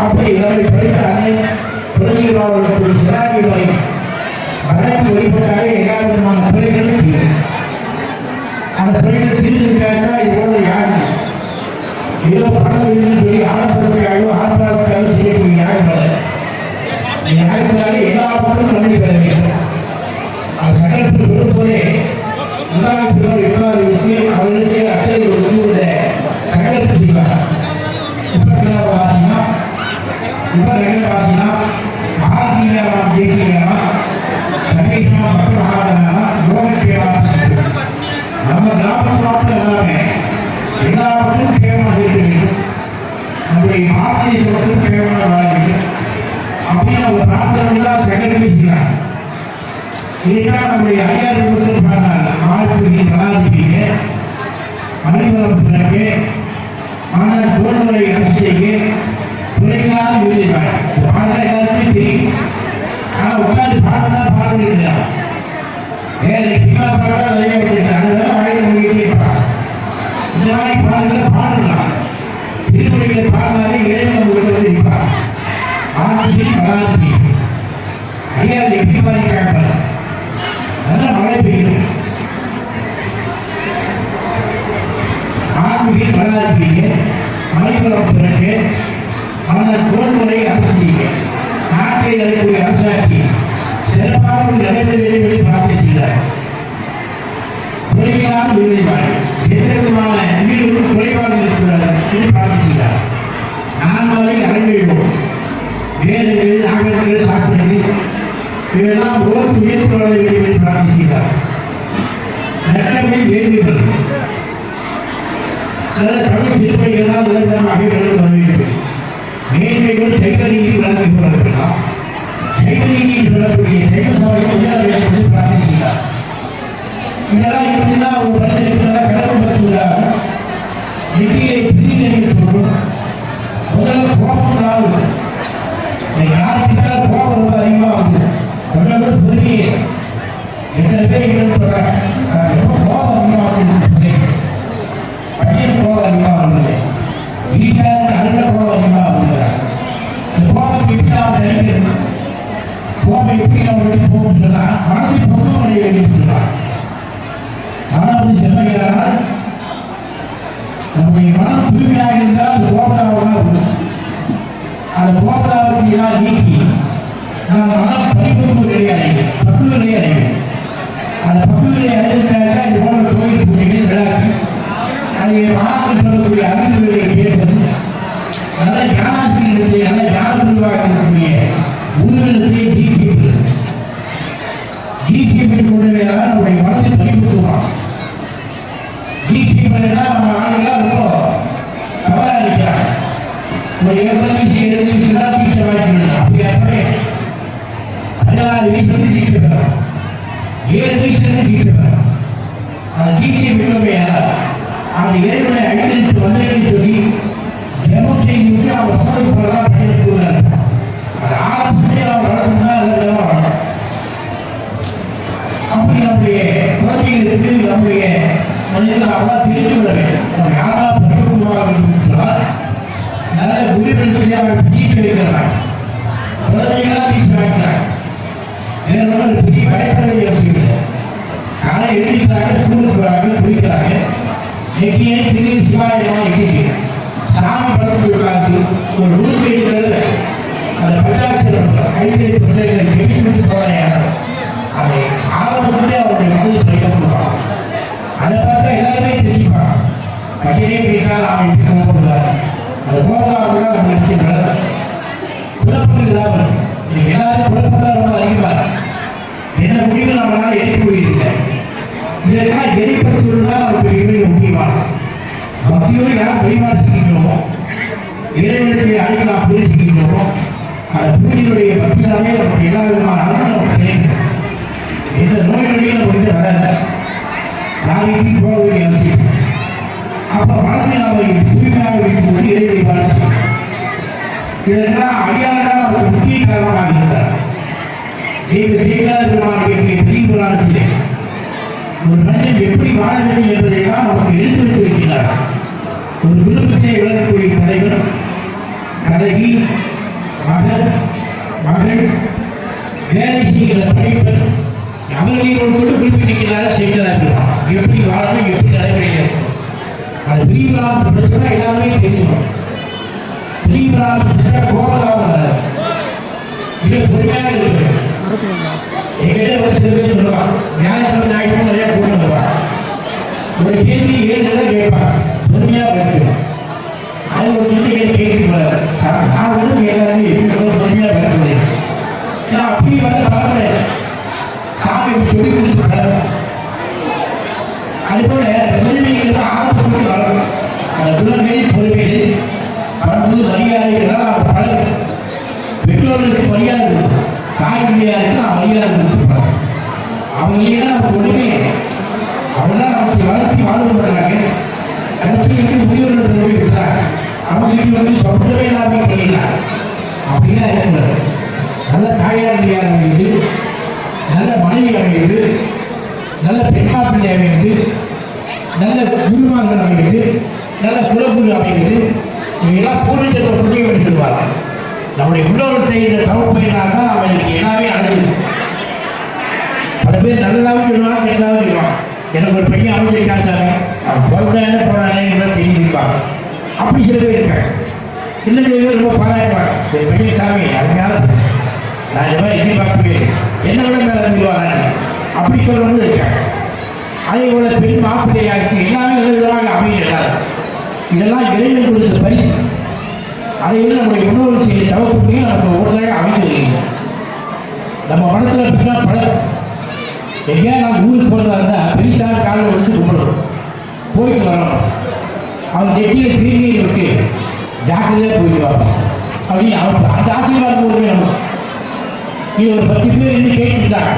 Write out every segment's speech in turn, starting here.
அப்படி நம்மை படித்த அன்னை பிரதிவாளர்களுக்கு சிறாகிகளை வளர்ச்சி வழிபட்டாலே எல்லா விதமான பிள்ளைகளும் தீரும் அந்த பிள்ளைகள் தீர்ந்துட்டாக்கா இதோட யாரு ஏதோ பணம் இல்லைன்னு சொல்லி ஆடப்படுறதுக்காக ஆடப்பாடுறதுக்காக செய்யக்கூடிய யாரும் யாருக்குனாலே எல்லா நன்றி பெற வேண்டும் திருமுறைகளை பாடினாலே இறைவன் உங்களுக்கு இருப்பார் ஆட்சி கலாதிக்கு ஐயா எப்படி பாதிக்காங்க நல்ல மழை பெய்யும் ஆண்மையில் வளர்ப்பீங்க மலைக்குளம் பிறகு அந்த தோல்முறை அரசிங்க நாட்டை அரசாட்சி நிறைவேறி பார்த்து செய்கிறார் சில தமிழ் திருப்பதிகளால் நிரந்தரமாக விளங்க வேண்டும் மேன்மைகள் சைவநீதி விளங்கி கொண்டிருக்கலாம் சைவநீதியில் சொல்லக்கூடிய சைவ சபை பிரார்த்திக்கிறார் இதெல்லாம் இருந்தால் ஒரு பிரச்சனை மனம் செல்லுகிறார் நம்முடைய மனம் தூய்மையாக இருந்தால் அது கோபராக இருக்கும் அந்த கோபராவுக்கு யார் நீக்கி நாம் மனம் பரிபூர்ண அடையும் அந்த பக்குவ அடைஞ்சிட்டாக்கா இது போன்ற கோயில் பூஜைகள் விழாக்கள் அதை மாற்றம் சொல்லக்கூடிய அறிவுகளை கேட்பது நல்ல ஞானத்திலிருந்து நல்ல ஞான நிர்வாகத்திற்குரிய உருவத்தை ஜீவிக்கிறது ஜீவிப்பின் கொண்டவையாக நம்முடைய மனதை பரிபூர்ணம் ஜீவிப்பதுனா நம்ம ஆளுங்களாம் ரொம்ப தவறா இருக்கிறாங்க ஒரு ஏழு நிமிஷம் ஏழு நிமிஷம் தான் தீட்சை வாங்கிக்கணும் அப்படி அப்படியே பதினாறு வயசுல தீட்சை பெறணும் ஏழு தீட்சை அந்த தீட்சை பெற்றவையால் அந்த வந்தேன்னு சொல்லி ஜெபம் செய்து அவர் சோதனை யாரா பரிபூர்ணமாக சொன்னால் நல்ல உயிரிழந்து அவர்கள் தீட்டு வைக்கிறாங்க குழந்தைகளாக தீட்டு வைக்கிறாங்க வேற பெரிய பயப்படவே யோசிக்கல காலை எழுதிக்கிறாங்க ஸ்கூலுக்கு வராங்க குடிக்கிறாங்க நெக்கியை திடீர் சிவாயமா சாமி படத்து உட்கார்ந்து ஒரு உடுக்கை இருக்கிறது அந்த பஞ்சாட்சியம் கைதை பிள்ளைகளை கெமிக்கல் போடையான அதை ஆரம்பத்திலே அவருடைய மனதில் படிக்கப்படுவாங்க அதை பார்த்தா எல்லாருமே தெரியுமா பையனே பிடித்தால் நாம் எப்படி போடுவார் அது போகிறவங்க நம்ம நிச்சயம் நடக்கும் குழப்பம் இல்லாமல். எல்லாரும் குழப்பம் தான் ரொம்ப அதிகமா என்ன முடிவு நம்மளால் ஏற்றி போயிருக்க இதெல்லாம் எரிப்பட்டுள்ளதா நமக்கு மிக முக்கியமான பக்தியோடு யார் வழிபாடு இறைவனுடைய இறைவனுக்கு நாம் புரிஞ்சுக்கின்றோமோ அந்த பூஜையுடைய பக்தியாலே நமக்கு எல்லா விதமான இதெல்லாம் அடியாளராக ஒரு முக்கிய காரணமாக இருந்தார் தெய்வ செய்தார் பெருமானுடைய ஒரு மனிதன் எப்படி வாழ வேண்டும் என்பதையெல்லாம் நமக்கு எடுத்து வைத்திருக்கிறார் ஒரு குடும்பத்தை விளக்கக்கூடிய தலைவர் கதகி மகன் மகள் வேலை செய்கிற படைப்பர் அவர்களோடு கூட குறிப்பிட்டிருக்கிறார் செய்கிறார்கள் எப்படி வாழணும் எப்படி நடைபெறுகிறது அது பிரிவுகளாக பிரச்சனை எல்லாமே தெரியும் ஒரு கேள்வி ஏழு நிலை பொறுமையாக பேசுவோம் அது ஒரு கேள்வி கேட்க நான் வந்து கேட்காது பொறுமையாக அப்படி வர பரவாயில்ல சாமி சொல்லி கொடுத்துருக்காரு அதுபோல பொறுமைங்கிறது ஆரம்பத்துக்கு பொறுமைகள் மரியாதை மரியாதைகளால் அவர் பெற்றோர்களுக்கு மரியாதை கொடுக்கும் தாய் மரியாதைக்கு நான் மரியாதை கொடுத்துருப்பாங்க அவங்க இல்லைன்னா நமக்கு ஒன்றுமே அவங்களாம் நமக்கு வளர்த்தி வாழ்வுறாங்க கருத்துக்கு முதியோர்கள் தெரிவிக்கிறாங்க அவங்களுக்கு வந்து சொந்தமே இல்லாமல் பண்ணிடலாம் அப்படிலாம் இருக்கிறது. நல்ல தாயார் மரியாதை அமைந்து நல்ல மனைவி அமைந்து நல்ல பெண்ணா அமைந்து நல்ல குருமார்கள் அமைந்து நல்ல குலகுரு அமைந்து இதெல்லாம் பூர்வீகத்தை புரிய என்று சொல்வாங்க நம்முடைய முன்னோர்கள் செய்த தவப்பையினால் தான் அவனுக்கு எல்லாமே அடைஞ்சது. பல பேர் நல்லதாகவும் சொல்லுவாங்க கெட்டதாகவும் சொல்லுவாங்க. எனக்கு ஒரு பையன் அமைஞ்சிருக்காங்க அவன் பிறந்தானே போனானே தெரிஞ்சிருப்பாங்க. அப்படி சில பேர் இருக்காங்க. இன்னும் சில பேர் ரொம்ப பாராட்டுவாங்க. சரி பையன் சாமி அதனால நான் இந்த மாதிரி எதிர்பார்க்கவே என்ன விட மேலே சொல்லுவாங்க. அப்படி சொல்றவங்க இருக்காங்க. அதே போல பெண் மாப்பிள்ளையாச்சு எல்லாமே எழுதுவாங்க அமைகிறார் இதெல்லாம் இறைவன் கொடுத்த பரிசு. அதை வந்து நம்முடைய முன்னோர்கள் செய்த தவப்புமையும் நமக்கு ஒன்றாக அமைந்து வருகிறது நம்ம மனத்தில் அப்படிதான் பழம் எங்கேயா நான் ஊருக்கு போகிறதா இருந்தால் பெரிசாக காலையில் வந்து கும்பிடணும். போயிட்டு வரணும். அவன் நெற்றியில் திருநீர் இருக்கு. ஜாக்கிரதையாக போயிட்டு வரணும் அப்படின்னு அவன் அந்த ஆசீர்வாதம் போடுவே நம்ம இது ஒரு பத்து பேர் இன்னும் கேட்டுருந்தாங்க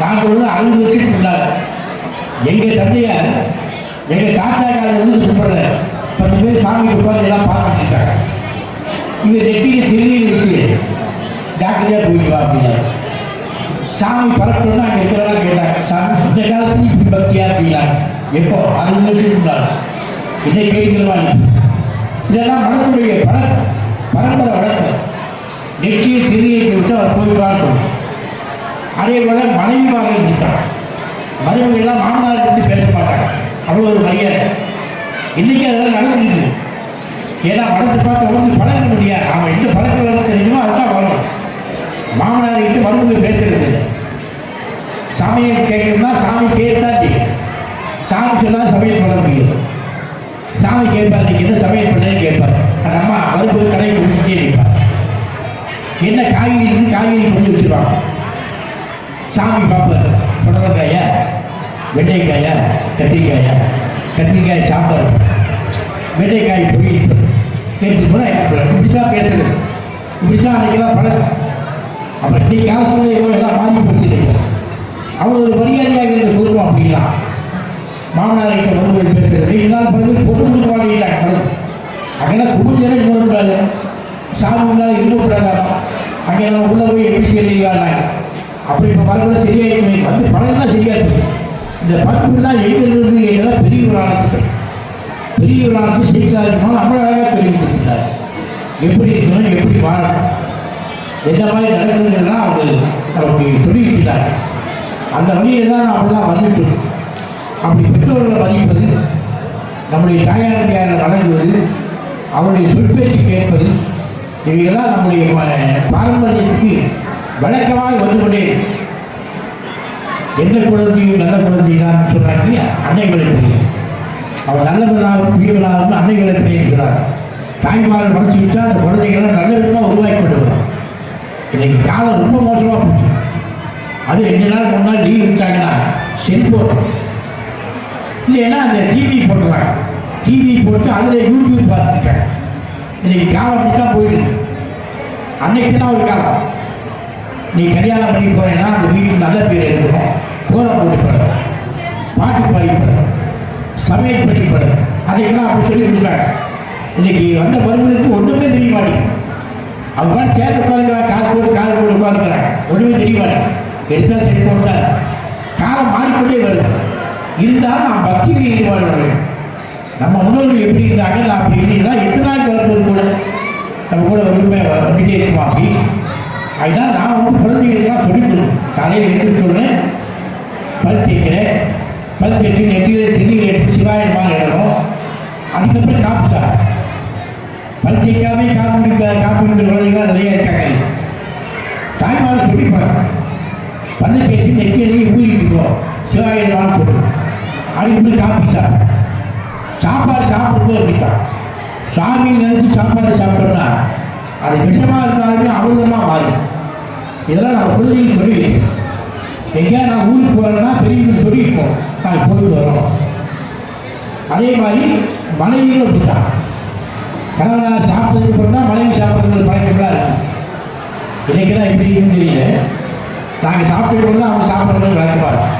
நாங்கள் வந்து அறுபது வருஷத்துக்கு இருந்தாங்க. எங்கள் தந்தையார் எங்கள் தாத்தா காலையில் வந்து கும்பிட்ற பத்து பேர் சாமி உட்காந்து எல்லாம் பார்த்துட்டு இருக்காங்க இவர் நெற்றியை திரும்பி வச்சு ஜாக்கிரதையாக போயிட்டு வா அப்படின்னாரு. சாமி பறக்கணும்னு அங்கே இருக்கிறவங்க கேட்டாங்க சாமி இந்த காலத்துல இப்படி பக்தியா அப்படின்னாங்க எப்போ? அது நினைச்சிருந்தாங்க இதை கேட்கிறவா இதெல்லாம் மனத்துடைய பர பரம்பரை வழக்கம். நெற்றியை திரும்பி விட்டு அவர் போய் பார்க்கணும் அதே போல மனைவிமார்கள் இருக்காங்க மருமகள்லாம் மாமனார் பற்றி பேச மாட்டாங்க. அவ்வளோ ஒரு மரியாதை. இன்னைக்கு அதெல்லாம் நடந்துருக்கு ஏன்னா படத்தை பார்த்து உடம்பு பழக்க முடியாது. அவன் எந்த பழக்க வளர்க்க தெரியுமோ அதுதான் வரணும் மாமனார் கிட்ட மருமகள் பேசுறது. சாமியை சமையல் கேட்கணும்னா சாமி கேட்டால் தெரியும் சாமி சொன்னால் சமையல் பண்ண முடியும். சாமி கேட்பார் நீங்க என்ன சமையல் பண்ணேன்னு கேட்பார். அந்த அம்மா மறுபடியும் கடை கொடுத்துட்டே நிற்பார். என்ன காய்கறி இருந்து காய்கறி கொண்டு வச்சிருவாங்க சாமி பார்ப்பார் புடலங்காயா வெண்டைக்காயா கத்திரிக்காயா கத்திரிக்காய் சாம்பார். வெண்டைக்காய் பொரியல் கேட்டு போனால் இப்படி தான் பேசுறது இப்படி தான் அன்றைக்கெல்லாம் பழக்கம். அப்புறம் இன்னைக்கு காலத்துல இவ்வளோ எல்லாம் மாறி போச்சு. அவ்வளோ ஒரு மரியாதையாக இருந்த குடும்பம் அப்படின்னா மாமனார் கிட்ட மறுபடியும் பேசுறது. இதனால் பிறகு பொண்ணு குடும்பம் இல்லை கடவுள். அங்கெல்லாம் குடும்பம் இன்னொரு சாமி முன்னால் இருக்கக்கூடாது அங்கே நம்ம உள்ளே போய் எப்படி செய்யலாம் அப்படி இப்போ பரவாயில்ல சரியாயிடுச்சு வந்து பழகலாம் சரியா இருக்கு இந்த பண்புலாம் எங்கிருந்து எல்லாம் பெரியவரானது பெரியவரானது செய்தார் இருக்கணும் நம்மள அழகாக தெரிவித்திருக்கிறார் எப்படி இருக்கணும் எப்படி வாழணும். எந்த மாதிரி நடக்குதுன்னா அவர் நமக்கு சொல்லியிருக்கிறார் அந்த வழியை தான் அப்படிலாம் வந்துட்டு அப்படி பெற்றோர்களை மதிப்பது நம்முடைய தாயார் வழங்குவது அவருடைய சொற்பேச்சு கேட்பது இவையெல்லாம் நம்முடைய பாரம்பரியத்துக்கு வழக்கமாக வந்து கொண்டே எந்த குழந்தையும் நல்ல குழந்தை தான் சொல்றாங்க இல்லையா? அன்னை குழந்தை அவர் நல்லவனாகவும் தீவனாகவும் அன்னை குழந்தை இருக்கிறார் தாய்மார்கள் மறைச்சு விட்டா அந்த குழந்தைகள்லாம் நல்ல விதமாக உருவாக்கப்படுவார் இன்னைக்கு காலம் ரொம்ப மோசமாக போச்சு. அது ரெண்டு நாள் மூணு நாள் லீவ் விட்டாங்கன்னா செல்போன் இல்லைன்னா அந்த டிவி போட்டுறாங்க டிவி போட்டு அதில் யூடியூப் பார்த்துருக்காங்க. இன்னைக்கு காலம் அப்படி தான் போயிடுது அன்னைக்கு தான் ஒரு காலம். நீ கல்யாணம் பண்ணி போறேன்னா அந்த வீட்டுக்கு நல்ல பேர் எடுக்கணும் கோலம் போட்டு பாட்டு பாடி சமையல் பண்ணி அதையெல்லாம் அப்படி சொல்லி கொடுத்தாங்க இன்னைக்கு வந்த மருமகளுக்கு ஒன்றுமே தெரிய மாட்டேங்குது அவங்க சேர்த்து உட்காந்துக்கிறாங்க காசு போட்டு கால் போட்டு உட்காந்துக்கிறாங்க ஒன்றுமே தெரிய மாட்டேங்குது எடுத்தால் சரி போட்டார். காலம் மாறிக்கொண்டே வருது. இருந்தாலும் நான் பக்தியில் ஈடுபாடு நம்ம முன்னோர்கள் எப்படி இருந்தாங்க நான் அப்படி இல்லைன்னா எத்தனை நாள் வளர்ப்பது கூட நம்ம கூட விரும்ப வந்துட்டே இருக்குமா அப்படி? அதுதான் நான் வந்து குழந்தைகளுக்கெல்லாம் சொல்லிக் கொடுக்கணும் காலையில் எழுந்து சொல்கிறேன் பல் தேய்க்கிறேன். பல் தேய்ச்சி நெற்றியில் திருநீர் எடுத்து சிவாயமாக வாங்கிடணும் அதுக்கப்புறம் காப்பு சார் பல் தேய்க்காமே காப்பு குடிக்க காப்பு குடிக்கிற குழந்தைகள் நிறைய இருக்காங்க. தாய்மார் சொல்லிப்பாங்க பல்ல தேய்ச்சி நெற்றியிலேயே ஊறிட்டு சிவாயிரமான்னு சொல்லு அதுக்கப்புறம் காப்பி சார் சாப்பாடு சாப்பிடும்போது அப்படித்தான். சாமி நினைச்சு சாப்பாடு சாப்பிட்டோம்னா அது விஷமாக இருந்தாலுமே அமிர்தமாக மாறும். இதெல்லாம் நம்ம குழந்தைகளுக்கு சொல்லி வைக்கணும். எங்கேயா நான் ஊருக்கு போகிறேன்னா பெரியவங்க சொல்லியிருப்போம் நாங்கள் போயிட்டு வரோம். அதே மாதிரி மனைவியும் அப்படித்தான். கணவனார் சாப்பிட்டதுக்கு அப்புறம் தான் மனைவி சாப்பிட்றது பழக்கம்லாம் இருக்கும் இன்னைக்கு தான் எப்படி இருக்குன்னு தெரியல. நாங்கள் சாப்பிட்டு தான் அவங்க சாப்பிட்றது வழக்கமாக இருக்கும்